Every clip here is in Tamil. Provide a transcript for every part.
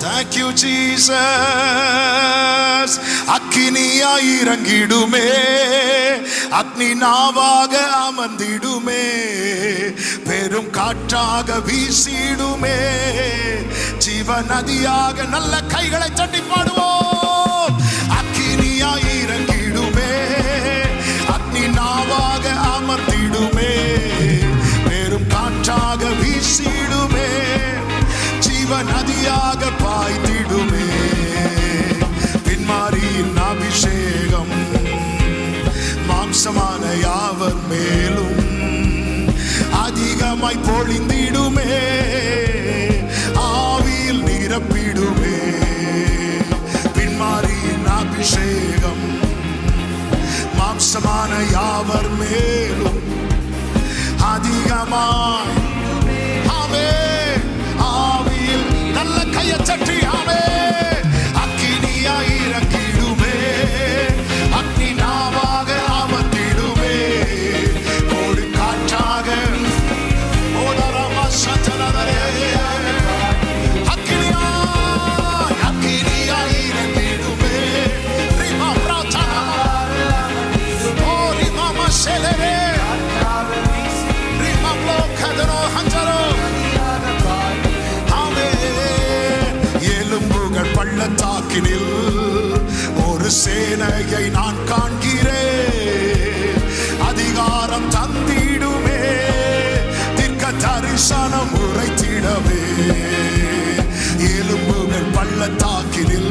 தேங்க் யூ ஜீசஸ் அக்கினியா இறங்கிடுமே. அக்னி நாவாக அமர்ந்திடுமே. பெரும் காற்றாக வீசிடுமே. ஜீவ நதியாக நல்ல கைகளை தட்டி பாடுவோம். அக்கினியா இறங்கிடுமே. அக்னி நாவாக அமர்ந்திடுமே. பெரும் காற்றாக வீசிடுமே. ஜீவ நதியாக தேசமான யாவர் மேலும் அதிகமாய் பொழிந்திடுமே. ஆவியில் நிரப்பிடுமே. பின்மாரியின் அபிஷேகம் மாம்சமான யாவர் மேலும் அதிகமாய் talking dark, it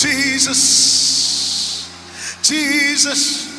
Jesus, Jesus,